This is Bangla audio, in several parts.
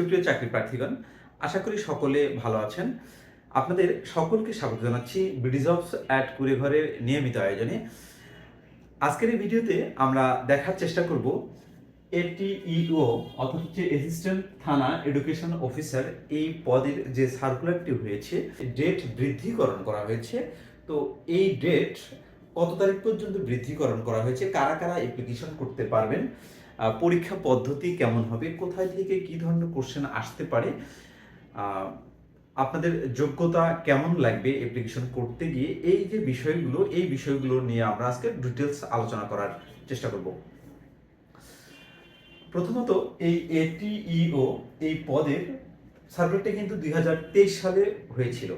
সুপ্রিয় চাকরি প্রার্থীগণ, আশা করি সকলে ভালো আছেন। আপনাদের সকলকে স্বাগত জানাচ্ছি বিডি জবস অ্যাট কুড়েঘরের নিয়মিত আয়োজনে। আজকের এই ভিডিওতে আমরা দেখার চেষ্টা করব এটিইও অর্থাৎ হচ্ছে অ্যাসিস্ট্যান্ট থানা এডুকেশন অফিসার এই পদের যে সার্কুলারটি হয়েছে ডেট বৃদ্ধিকরণ করা হয়েছে। তো এই ডেট কত তারিখ পর্যন্ত বৃদ্ধিকরণ করা হয়েছে? কারা কারা অ্যাপ্লিকেশন করতে পারবেন? পরীক্ষা পদ্ধতি কেমন হবে? কোথায় থেকে কি ধরনের কোশ্চেন আসতে পারে? আপনাদের যোগ্যতা কেমন লাগবে অ্যাপ্লিকেশন করতে গিয়ে? এই যে বিষয়গুলো, এই বিষয়গুলো নিয়ে আমরা আজকে ডিটেলস আলোচনা করার চেষ্টা করব। প্রথমত, এই এটিইও এই পদের সার্ভেটা কিন্তু দুই হাজার তেইশ সালে হয়েছিল।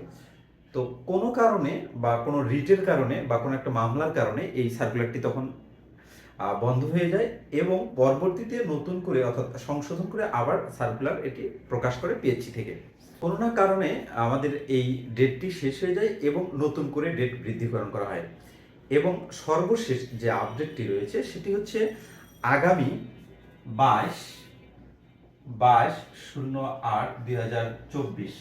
তো কোনো কারণে বা কোনো রিটের কারণে বা কোনো একটা মামলার কারণে এই সার্কুলারটি তখন বন্ধ হয়ে যায় এবং পরবর্তীতে নতুন করে অর্থাৎ সংশোধন করে আবার সার্কুলার এটি প্রকাশ করে পিএইচসি থেকে। কোনো না কারণে আমাদের এই ডেটটি শেষ হয়ে যায় এবং নতুন করে ডেট বৃদ্ধিকরণ করা হয়। এবং সর্বশেষ যে আপডেটটি রয়েছে সেটি হচ্ছে আগামী বাইশ বাইশ শূন্য আট দুই হাজার চব্বিশ।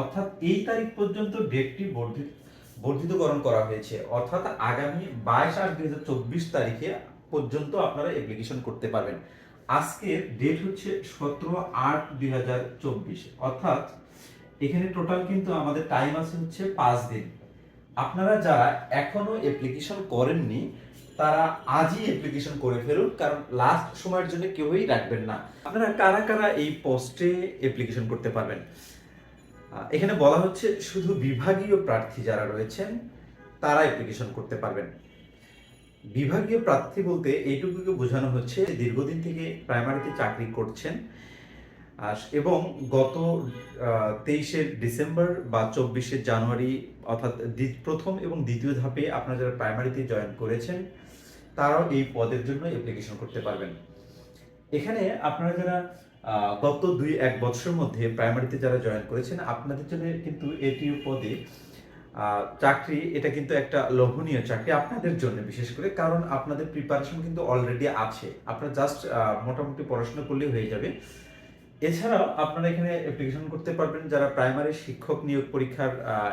অর্থাৎ এই তারিখ পর্যন্ত ডেটটি বর্ধিত বর্ধিতকরণ করা হয়েছে। অর্থাৎ আগামী বাইশ আট দুই হাজার চব্বিশ তারিখে পর্যন্ত আপনারা অ্যাপ্লিকেশন করতে পারবেন। আজকের ডেট হচ্ছে সতেরো আট দুই হাজার চব্বিশ। অর্থাৎ এখানে টোটাল কিন্তু আমাদের টাইম আছে হচ্ছে পাঁচ দিন। আপনারা যারা এখনও অ্যাপ্লিকেশন করেননি, তারা আজই অ্যাপ্লিকেশন করে ফেলুন, কারণ লাস্ট সময়ের জন্য কেউই রাখবেন না। আপনারা কারা কারা এই পোস্টে অ্যাপ্লিকেশন করতে পারবেন? এখানে বলা হচ্ছে শুধু বিভাগীয় প্রার্থী যারা রয়েছেন, তারা অ্যাপ্লিকেশন করতে পারবেন। বিভাগীয় প্রার্থী বলতে এইটুকুকে বোঝানো হচ্ছে দীর্ঘদিন থেকে প্রাইমারিতে চাকরি করছেন এবং গত তেইশে ডিসেম্বর বা চব্বিশে জানুয়ারি, অর্থাৎ প্রথম এবং দ্বিতীয় ধাপে আপনারা যারা প্রাইমারিতে জয়েন করেছেন, তারাও এই পদের জন্য অ্যাপ্লিকেশন করতে পারবেন। এখানে আপনারা যারা গত দুই এক বছরের মধ্যে প্রাইমারিতে যারা জয়েন করেছেন, আপনাদের জন্য কিন্তু এটিও পদে চাকরি, এটা কিন্তু একটা লোভনীয় চাকরি আপনাদের জন্য বিশেষ করে, কারণ আপনাদের প্রিপারেশন কিন্তু অলরেডি আছে। আপনারা জাস্ট মোটামুটি পড়াশোনা করলেই হয়ে যাবে। এছাড়াও আপনারা এখানে অ্যাপ্লিকেশন করতে পারবেন যারা প্রাইমারি শিক্ষক নিয়োগ পরীক্ষার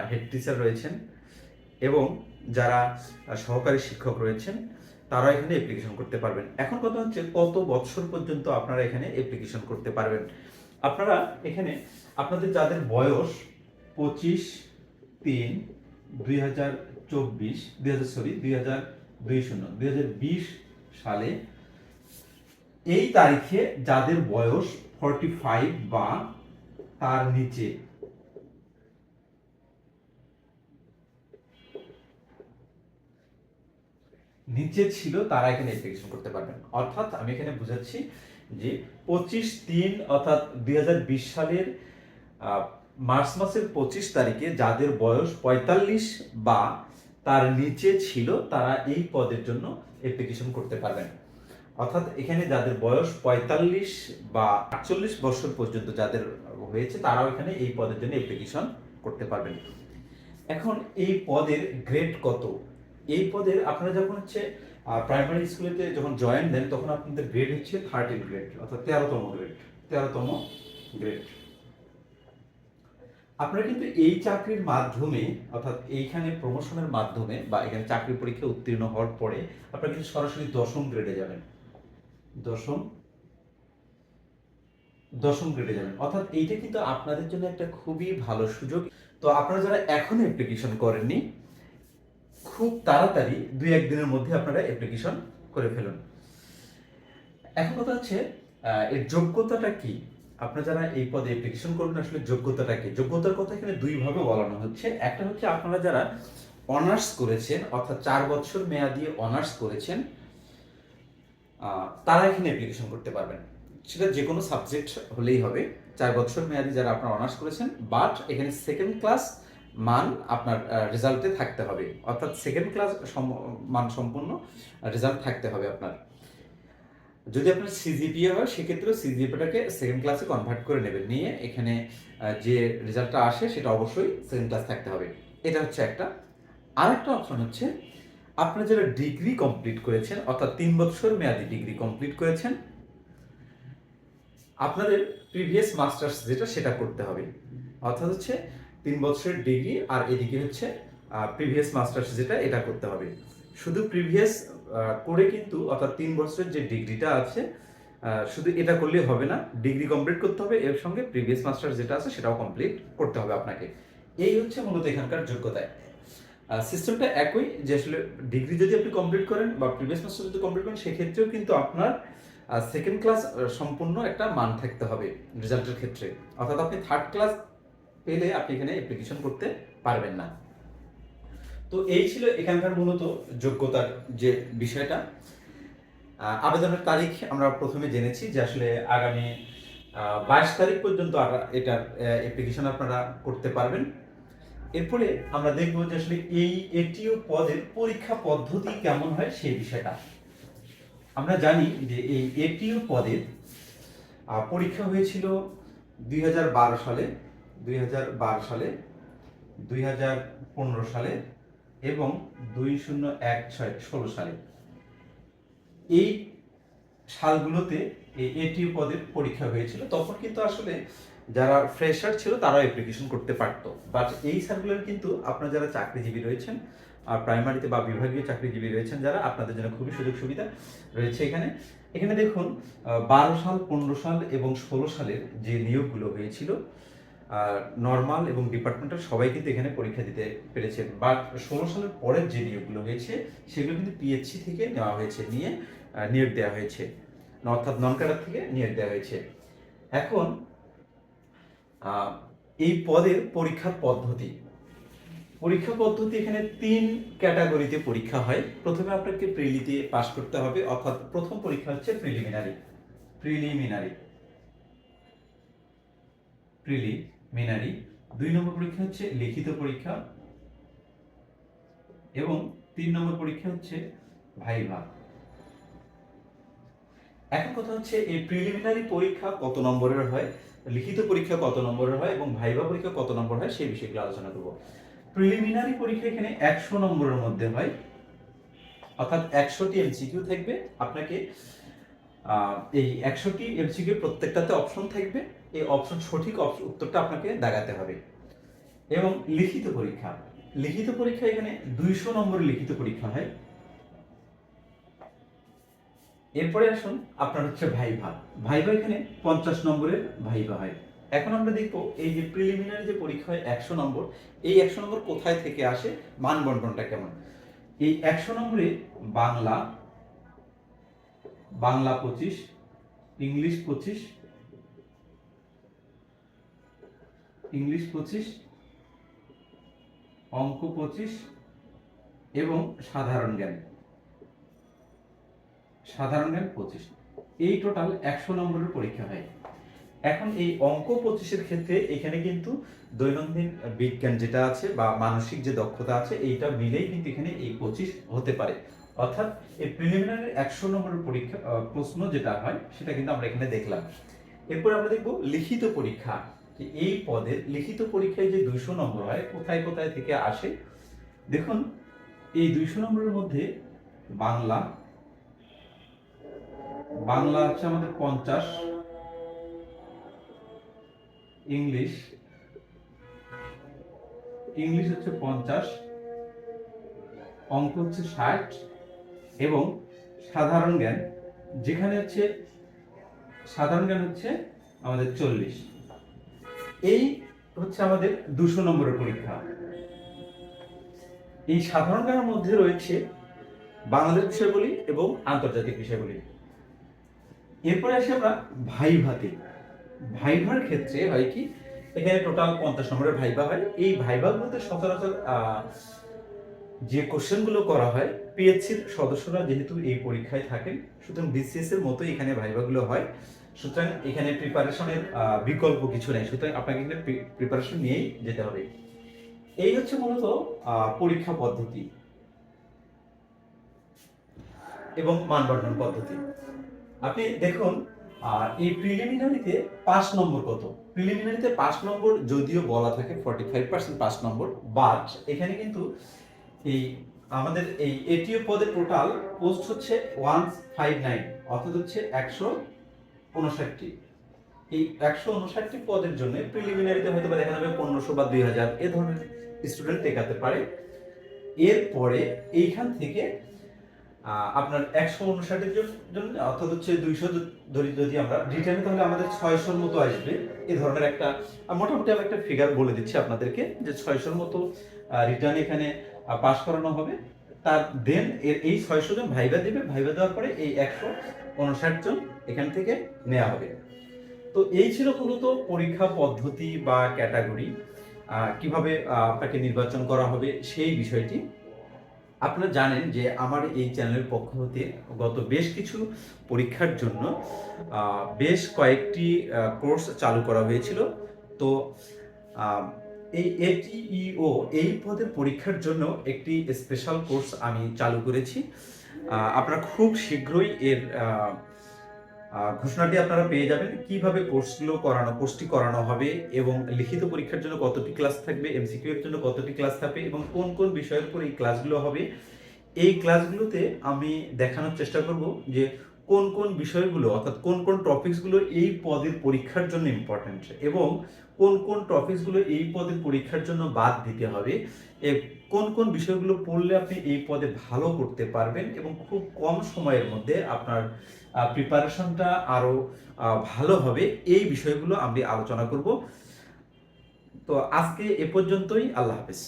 হেড টিচার রয়েছেন এবং যারা সহকারী শিক্ষক রয়েছেন। তারা এখানে অ্যাপ্লিকেশন করতে পারবেন। এখন কথা হচ্ছে কত বছর পর্যন্ত আপনারা এখানে অ্যাপ্লিকেশন করতে পারবেন। আপনারা এখানে আপনাদের যাদের বয়স পঁচিশ তিন, দুই হাজার চব্বিশ, দুই হাজার সরি, দুই হাজার দুই শূন্য, দুই হাজার বিশ সালে এই তারিখে যাদের বয়স ফর্টি ফাইভ বা তার নিচে নিচে ছিল, তারা এখানে অ্যাপ্লিকেশন করতে পারবেন। অর্থাৎ আমি এখানে বুঝাচ্ছি যে পঁচিশ তিন, অর্থাৎ দুই হাজার বিশ সালের মার্চ মাসের পঁচিশ তারিখে যাদের বয়স পঁয়তাল্লিশ বা তার নিচে ছিল, তারা এই পদের জন্য অ্যাপ্লিকেশন করতে পারবেন। অর্থাৎ এখানে যাদের বয়স পঁয়তাল্লিশ বা আটচল্লিশ বছর পর্যন্ত যাদের হয়েছে, তারাও এখানে এই পদের জন্য অ্যাপ্লিকেশন করতে পারবেন। এখন এই পদের গ্রেড কত? এই পদের আপনারা যখন হচ্ছে প্রাইমারি স্কুলেতে যখন জয়েন দেন, তখন আপনাদের গ্রেড হচ্ছে থার্টিন গ্রেড অর্থাৎ তেরোতম গ্রেড তেরোতম গ্রেড আপনারা কিন্তু এই চাকরির মাধ্যমে, অর্থাৎ এইখানে প্রমোশনের মাধ্যমে বা এখানে চাকরি পরীক্ষা উত্তীর্ণ হওয়ার পরে, আপনারা কিন্তু সরাসরি দশম গ্রেডে যাবেন। দশম দশম গ্রেডে যাবেন। অর্থাৎ এইটা কিন্তু আপনাদের জন্য একটা খুবই ভালো সুযোগ। তো আপনারা যারা এখনও অ্যাপ্লিকেশন করেননি খুব তাড়াতাড়ি দুই একদিনের মধ্যে আপনারা অ্যাপ্লিকেশন করে ফেলুন। এখন কথা হচ্ছে এর যোগ্যতাটা কি? আপনারা যারা এই পদে অ্যাপ্লিকেশন করবেন, আসলে যোগ্যতাটা কি? যোগ্যতার কথা এখানে দুইভাবে বলানো হচ্ছে। একটা হচ্ছে আপনারা যারা অনার্স করেছেন, অর্থাৎ চার বছর মেয়াদি অনার্স করেছেন তারা এখানে অ্যাপ্লিকেশন করতে পারবেন। সেটা যে কোনো সাবজেক্ট হলেই হবে। চার বছর মেয়াদি যারা আপনারা অনার্স করেছেন বাট এখানে সেকেন্ড ক্লাস মান আপনার রেজাল্টে থাকতে হবে। অর্থাৎ সেকেন্ড ক্লাস মান সম্পন্ন রেজাল্ট থাকতে হবে আপনার। যদি আপনার সিজিপিএ হয় সেক্ষেত্রে সিজিপিএটাকে সেকেন্ড ক্লাসে কনভার্ট করে নেবেন। নিয়ে এখানে যে রেজাল্টটা আসে, সেটা অবশ্যই সেকেন্ড ক্লাস থাকতে হবে। এটা হচ্ছে একটা। আরেকটা অপশন হচ্ছে, আপনারা যারা ডিগ্রি কমপ্লিট করেছেন, অর্থাৎ তিন বছর মেয়াদি ডিগ্রি কমপ্লিট করেছেন, আপনাদের প্রিভিয়াস মাস্টার্স যেটা, সেটা করতে হবে। অর্থাৎ হচ্ছে তিন বছরের ডিগ্রি, আর এদিকে হচ্ছে প্রিভিয়াস মাস্টার্স যেটা, এটা করতে হবে। শুধু প্রিভিয়াস করে কিন্তু, অর্থাৎ তিন বছরের যে ডিগ্রিটা আছে শুধু এটা করলেই হবে না, ডিগ্রি কমপ্লিট করতে হবে, এর সঙ্গে প্রিভিয়াস মাস্টার্স যেটা আছে, সেটাও কমপ্লিট করতে হবে আপনাকে। এই হচ্ছে মূলত এখানকার যোগ্যতায় সিস্টেমটা একই, যে আসলে ডিগ্রি যদি আপনি কমপ্লিট করেন, বা প্রিভিয়াস মাস্টার যদি কমপ্লিট করেন, সেক্ষেত্রেও কিন্তু আপনার সেকেন্ড ক্লাস সম্পূর্ণ একটা মান থাকতে হবে রেজাল্টের ক্ষেত্রে। অর্থাৎ আপনি থার্ড ক্লাস পেলে আপনি এখানে অ্যাপ্লিকেশন করতে পারবেন না। তো এই ছিল এখানকার মূলত যোগ্যতার যে বিষয়টা। আবেদনের তারিখ আমরা প্রথমে জেনেছি যে আসলে আগামী বাইশ তারিখ পর্যন্ত এটার অ্যাপ্লিকেশন আপনারা করতে পারবেন। এরপরে আমরা দেখব যে আসলে এই এটিও পদের পরীক্ষা পদ্ধতি কেমন হয় সেই বিষয়টা। আমরা জানি যে এই এটিও পদের পরীক্ষা হয়েছিল দুই হাজার বারো সালে। দুই হাজার বারো সালে, দুই হাজার পনেরো সালে এবং দুই শূন্য এক ছয় ষোলো সালে। এই সালগুলোতে এটিও পদের পরীক্ষা হয়েছিল। তখন কিন্তু আসলে যারা ফ্রেশার ছিল তারাও অ্যাপ্লিকেশন করতে পারতো। বাট এই সালগুলোর কিন্তু আপনারা যারা চাকরিজীবী রয়েছেন, আর প্রাইমারিতে বা বিভাগীয় চাকরিজীবী রয়েছেন যারা, আপনাদের জন্য খুবই সুযোগ সুবিধা রয়েছে এখানে। এখানে দেখুন বারো সাল, পনেরো সাল এবং ষোলো সালের যে নিয়োগগুলো হয়েছিল নর্মাল এবং ডিপার্টমেন্টাল সবাই কিন্তু এখানে পরীক্ষা দিতে পেরেছে। বাট ষোলো সালের পরের যে নিয়োগগুলো হয়েছে, সেগুলো কিন্তু পিএইচসি থেকে নেওয়া হয়েছে নিয়ে নিয়োগ দেওয়া হয়েছে। অর্থাৎ নন ক্যাডার থেকে নিয়োগ দেওয়া হয়েছে। এখন এই পদের পরীক্ষার পদ্ধতি। পরীক্ষা পদ্ধতি এখানে তিন ক্যাটাগরিতে পরীক্ষা হয়। প্রথমে আপনাকে প্রিলিতে পাশ করতে হবে, অর্থাৎ প্রথম পরীক্ষা হচ্ছে প্রিলিমিনারি প্রিলিমিনারি প্রিলিমিনারি দুই নম্বর পরীক্ষা হচ্ছে লিখিত পরীক্ষা এবং তিন নম্বর পরীক্ষা হচ্ছে ভাইভা। এখন কথা হচ্ছে এই প্রিলিমিনারি পরীক্ষা কত নম্বরের হয়, লিখিত পরীক্ষা কত নম্বরের হয় এবং ভাইভা পরীক্ষা কত নম্বর হয় সেই বিষয়গুলো আলোচনা করব। প্রিলিমিনারি পরীক্ষা এখানে একশো নম্বরের মধ্যে হয়, অর্থাৎ একশোটি এমসিকিউ থাকবে। আপনাকে এই একশোটি এমসিকিউ প্রত্যেকটাতে অপশন থাকবে। এই অপশন সঠিক উত্তরটা আপনাকে দাগাতে হবে। এবং লিখিত পরীক্ষা। লিখিত পরীক্ষা এখানে দুইশো নম্বরের লিখিত পরীক্ষা হয়। এরপরে আসুন আপনার হচ্ছে ভাইভা। ভাইভা এখানে পঞ্চাশ নম্বরের ভাইভা হয়। এখন আমরা দেখব এই যে প্রিলিমিনারি যে পরীক্ষা হয় একশো নম্বর, এই একশো নম্বর কোথায় থেকে আসে? মান বন্টনটা কেমন? এই একশো নম্বরে বাংলা বাংলা পঁচিশ, ইংলিশ পঁচিশ ইংলিশ পঁচিশ, অঙ্ক পঁচিশ এবং সাধারণ জ্ঞান। সাধারণ জ্ঞান পঁচিশ। এই টোটাল একশো নম্বরের পরীক্ষা হয়। এখন এই অঙ্ক পঁচিশের ক্ষেত্রে এখানে কিন্তু দৈনন্দিন বিজ্ঞান যেটা আছে বা মানসিক যে দক্ষতা আছে, এইটা মিলেই কিন্তু এখানে এই পঁচিশ হতে পারে। অর্থাৎ এই প্রিলিমিনারি একশো নম্বরের পরীক্ষা প্রশ্ন যেটা হয়, সেটা কিন্তু আমরা এখানে দেখলাম। এরপর আমরা দেখব লিখিত পরীক্ষা এই পদের লিখিত পরীক্ষায় যে দুইশো নম্বর হয়, কোথায় কোথায় থেকে আসে? দেখুন, এই দুইশো নম্বরের মধ্যে বাংলা বাংলা হচ্ছে আমাদের পঞ্চাশ, ইংলিশ ইংলিশ হচ্ছে পঞ্চাশ, অঙ্ক হচ্ছে ষাট এবং সাধারণ জ্ঞান, যেখানে হচ্ছে, সাধারণ জ্ঞান হচ্ছে আমাদের চল্লিশ। এই হচ্ছে আমাদের দুশো নম্বরের পরীক্ষা। এই সাধারণ জ্ঞানের মধ্যে রয়েছে বাংলাদেশ বিষয়গুলি এবং আন্তর্জাতিক বিষয়গুলি। এরপরে আসি আমরা ভাইভাতে। ভাইভার ক্ষেত্রে হয় কি, এখানে টোটাল পঞ্চাশ নম্বরের ভাইভা হয়। এই ভাইভাগুলোতে সচরাচর যে কোশ্চেনগুলো করা হয় পিএইচসির সদস্যরা যেহেতু এই পরীক্ষায় থাকেন, সুতরাং বিসিএস এর মতোই এখানে ভাইভাগুলো হয়। সুতরাং এখানে প্রিপারেশনের বিকল্প কিছু নেই। সুতরাং আপনাকে এখানে প্রিপারেশন নিয়েই যেতে হবে। এই হচ্ছে মূলত পরীক্ষা পদ্ধতি এবং মানবন্ধন পদ্ধতি। আপনি দেখুন এই প্রিলিমিনারিতে পাঁচ নম্বর কত? প্রিলিমিনারিতে পাঁচ নম্বর, যদিও বলা থাকে ফর্টি ফাইভ পার্সেন্ট পাঁচ নম্বর বাট এখানে কিন্তু এই আমাদের এই এটিও পদে টোটাল পোস্ট হচ্ছে ওয়ান ফাইভ নাইন অর্থাৎ হচ্ছে একশো উনষাটটি। এই একশো উনষাটটি পদের জন্য প্রিলিমিনারিতে হয়তো দেখা যাবে পনেরোশো বা দুই হাজার, এ ধরনের স্টুডেন্ট টেকাতে পারে। এরপরে এইখান থেকে আপনার একশো উনষাটের জন্য, অর্থাৎ হচ্ছে দুইশো ধরি যদি আমরা রিটার্নে তাহলে আমাদের ছয়শোর মতো আসবে। এ ধরনের একটা মোটামুটি আমি একটা ফিগার বলে দিচ্ছি আপনাদেরকে যে ছয়শোর মতো রিটার্ন এখানে পাস করানো হবে, তার দেন এর এই ছয়শো জন ভাইবা দেবে, ভাইবা দেওয়ার পরে এই একশো উনষাট জন এখান থেকে নেওয়া হবে। তো এই ছিল মূলত পরীক্ষা পদ্ধতি বা ক্যাটাগরি কীভাবে আপনাকে নির্বাচন করা হবে সেই বিষয়টি। আপনারা জানেন যে আমার এই চ্যানেলের পক্ষ হতে গত বেশ কিছু পরীক্ষার জন্য বেশ কয়েকটি কোর্স চালু করা হয়েছিল। তো এই এটিইও এই পদের পরীক্ষার জন্য একটি স্পেশাল কোর্স আমি চালু করেছি। আপনারা খুব শীঘ্রই এর ঘোষণাটি আপনারা পেয়ে যাবেন। কীভাবে কোর্সগুলো করানো কোর্সটি করানো হবে এবং লিখিত পরীক্ষার জন্য কতটি ক্লাস থাকবে এমসিকিউ এর জন্য কতটি ক্লাস থাকবে এবং কোন কোন বিষয়ের উপর এই ক্লাসগুলো হবে, এই ক্লাসগুলোতে আমি দেখানোর চেষ্টা করব যে কোন কোন বিষয়গুলো, অর্থাৎ কোন কোন টপিকসগুলো এই পদের পরীক্ষার জন্য ইম্পর্টেন্ট এবং কোন কোন টপিকসগুলো এই পদের পরীক্ষার জন্য বাদ দিতে হবে কোন কোন বিষয়গুলো পড়লে আপনি এই পদে ভালো করতে পারবেন এবং খুব কম সময়ের মধ্যে আপনার প্রিপারেশনটা আরও ভালো হবে, এই বিষয়গুলো আমি আলোচনা করব। তো আজকে এ পর্যন্তই, আল্লাহ হাফেজ।